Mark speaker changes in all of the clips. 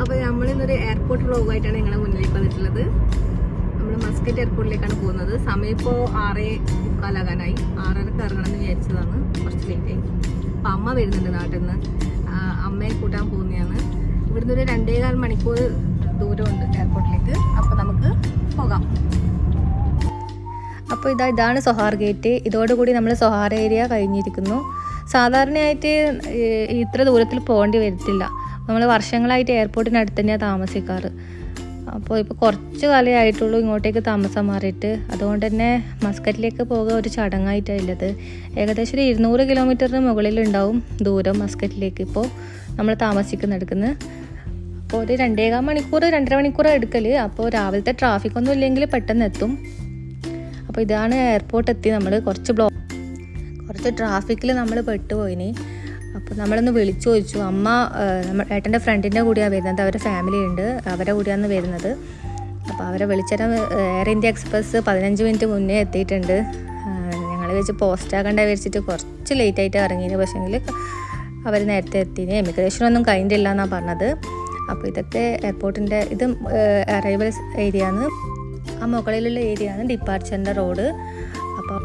Speaker 1: അപ്പോൾ നമ്മളിന്നൊരു എയർപോർട്ട് വ്ലോഗായിട്ടാണ് നിങ്ങളുടെ മുന്നിലേക്ക് വന്നിട്ടുള്ളത്. നമ്മൾ മസ്കറ്റ് എയർപോർട്ടിലേക്കാണ് പോകുന്നത്. സമയം ഇപ്പോൾ ആറേ മുക്കാലാകാനായി. ആറരക്ക് ഇറങ്ങണം എന്ന് വിചാരിച്ചതാണ്. കുറച്ച് ലേറ്റായി അപ്പം അമ്മ വരുന്നുണ്ട് നാട്ടിൽ നിന്ന് അമ്മയെ കൂട്ടാൻ പോകുന്നതാണ്. ഇവിടുന്ന് ഒരു രണ്ടേകാൽ മണിക്കൂർ ദൂരമുണ്ട് എയർപോർട്ടിലേക്ക് അപ്പോൾ നമുക്ക് പോകാം. അപ്പോൾ ഇതാ ഇതാണ് സൊഹാർ ഗേറ്റ് ഇതോടുകൂടി നമ്മൾ സൊഹാർ ഏരിയ കഴിഞ്ഞിരിക്കുന്നു. സാധാരണയായിട്ട് ഇത്ര ദൂരത്തിൽ പോകേണ്ടി വരത്തില്ല. നമ്മൾ വർഷങ്ങളായിട്ട് എയർപോർട്ടിനടുത്ത് തന്നെയാണ് താമസിക്കാറ്. അപ്പോൾ ഇപ്പോൾ കുറച്ച് കാലമായിട്ടുള്ളൂ ഇങ്ങോട്ടേക്ക് താമസം മാറിയിട്ട്. അതുകൊണ്ട് തന്നെ മസ്കറ്റിലേക്ക് പോകുക ഒരു ചടങ്ങായിട്ടാണ് ഉള്ളത്. ഏകദേശം ഒരു ഇരുന്നൂറ് കിലോമീറ്ററിന് മുകളിലുണ്ടാവും ദൂരം മസ്കറ്റിലേക്ക് ഇപ്പോൾ നമ്മൾ താമസിക്കുന്നെടുക്കുന്നത് അപ്പോൾ ഒരു രണ്ടേകാൽ മണിക്കൂർ രണ്ടര മണിക്കൂർ എടുക്കൽ അപ്പോൾ രാവിലത്തെ ട്രാഫിക് ഒന്നും ഇല്ലെങ്കിൽ പെട്ടെന്ന് എത്തും. അപ്പോൾ ഇതാണ് എയർപോർട്ട് എത്തി നമ്മൾ കുറച്ച് ബ്ലോ കുറച്ച് ട്രാഫിക്കിൽ നമ്മൾ പെട്ടുപോയിനി. അപ്പോൾ നമ്മളൊന്ന് വിളിച്ചു ചോദിച്ചു. അമ്മ ഏട്ടന്റെ ഫ്രണ്ടിന്റെ കൂടിയാണ് വരുന്നത്. അവരുടെ ഫാമിലി ഉണ്ട്. അവരുടെ കൂടിയാണ് വരുന്നത്. അപ്പോൾ അവരെ വിളിച്ചേരം എയർ ഇന്ത്യ എക്സ്പ്രസ് പതിനഞ്ച് മിനിറ്റ് മുന്നേ എത്തിയിട്ടുണ്ട്. ഞങ്ങൾ വെച്ച് പോസ്റ്റ് ആക്കണ്ട വിചാരിച്ചിട്ട് കുറച്ച് ലേറ്റ് ആയിട്ട് ഇറങ്ങിയത്. പക്ഷേങ്കിൽ അവർ നേരത്തെ എത്തിന് എമിഗ്രേഷൻ ഒന്നും കഴിഞ്ഞില്ല എന്നാണ് പറഞ്ഞത്. അപ്പോൾ ഇതൊക്കെ എയർപോർട്ടിന്റെ ഇത് അറൈവൽ ഏരിയ ആണ്. ആ മുകളിലുള്ള ഏരിയ ആണ് ഡിപ്പാർച്ചറിന്റെ റോഡ് അപ്പോൾ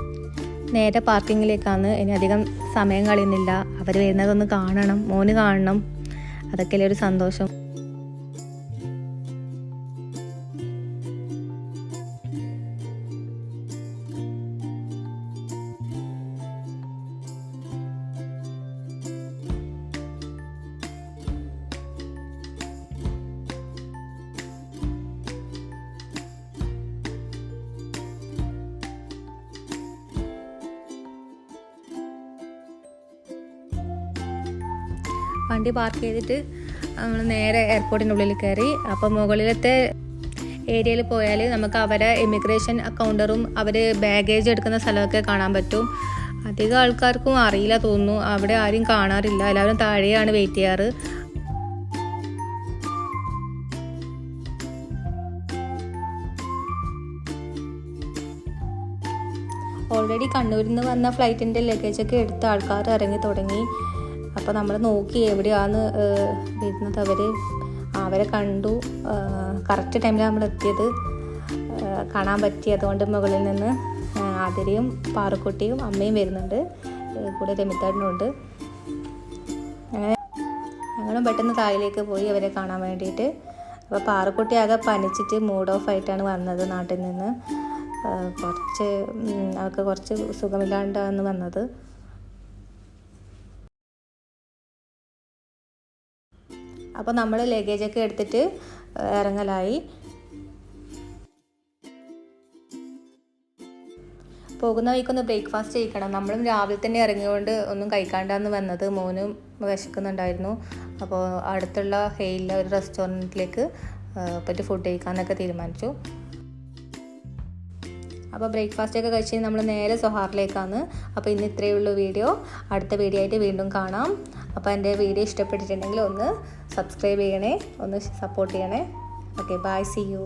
Speaker 1: നേരെ പാർക്കിങ്ങിലേക്കാണ് ഇനി അധികം സമയം കളയുന്നില്ല. അവർ വരുന്നതൊന്ന് കാണണം മോന് കാണണം. അതൊക്കെയല്ലേ ഒരു സന്തോഷം. വണ്ടി പാർക്ക് ചെയ്തിട്ട് നമ്മൾ നേരെ എയർപോർട്ടിന്റെ ഉള്ളിൽ കയറി. അപ്പോൾ മുകളിലത്തെ ഏരിയയിൽ പോയാൽ നമുക്ക് അവരെ ഇമിഗ്രേഷൻ കൗണ്ടറും അവർ ബാഗേജ് എടുക്കുന്ന സ്ഥലമൊക്കെ കാണാൻ പറ്റും. അധികം ആൾക്കാർക്കും അറിയില്ല തോന്നുന്നു. അവിടെ ആരും കാണാറില്ല. എല്ലാവരും താഴെയാണ് വെയിറ്റ് ചെയ്യാറ്. ഓൾറെഡി കണ്ണൂരിൽ നിന്ന് വന്ന ഫ്ലൈറ്റിന്റെ ലഗേജൊക്കെ എടുത്ത ആൾക്കാർ ഇറങ്ങി തുടങ്ങി. അപ്പോൾ നമ്മൾ നോക്കി എവിടെയാണ് വരുന്നത് അവർ അവരെ കണ്ടു. കറക്റ്റ് ടൈമിൽ നമ്മൾ എത്തിയത്. കാണാൻ പറ്റി. അതുകൊണ്ട് മുകളിൽ നിന്ന് ആതിരയും പാറക്കുട്ടിയും അമ്മയും വരുന്നുണ്ട്. കൂടെ രമിത്താടിനുണ്ട് അങ്ങനെ ഞങ്ങളും പെട്ടെന്ന് താഴേക്ക് പോയി അവരെ കാണാൻ വേണ്ടിയിട്ട്. അപ്പോൾ പാറക്കുട്ടി ആകെ പനിച്ചിട്ട് മൂഡ് ഓഫ് ആയിട്ടാണ് വന്നത് നാട്ടിൽ നിന്ന്. കുറച്ച് അവർക്ക് കുറച്ച് സുഖമില്ലാണ്ടാണ് വന്നത്. അപ്പോൾ നമ്മൾ ലഗേജൊക്കെ എടുത്തിട്ട് ഇറങ്ങലായി. പോകുന്ന വഴിക്കൊന്ന് ബ്രേക്ക്ഫാസ്റ്റ് കഴിക്കണം. നമ്മളും രാവിലെ തന്നെ ഇറങ്ങിയോണ്ട് ഒന്നും കഴിക്കാണ്ടാന്ന് വന്നത് മോനും വിശക്കുന്നുണ്ടായിരുന്നു. അപ്പോൾ അടുത്തുള്ള ഹെയിലിലെ ഒരു റെസ്റ്റോറന്റിലേക്ക് പറ്റി ഫുഡ് കഴിക്കാമെന്നൊക്കെ തീരുമാനിച്ചു. അപ്പോൾ ബ്രേക്ക്ഫാസ്റ്റ് ഒക്കെ കഴിച്ച് നമ്മൾ നേരെ സൊഹാറിലേക്കാണ്. അപ്പോൾ ഇന്ന് ഇത്രയേ ഉള്ളൂ വീഡിയോ. അടുത്ത വീഡിയോ ആയിട്ട് വീണ്ടും കാണാം. അപ്പോൾ എന്റെ വീഡിയോ ഇഷ്ടപ്പെട്ടിട്ടുണ്ടെങ്കിൽ ഒന്ന് സബ്സ്ക്രൈബ് ചെയ്യണേ ഒന്ന് സപ്പോർട്ട് ചെയ്യണേ. Okay bye C U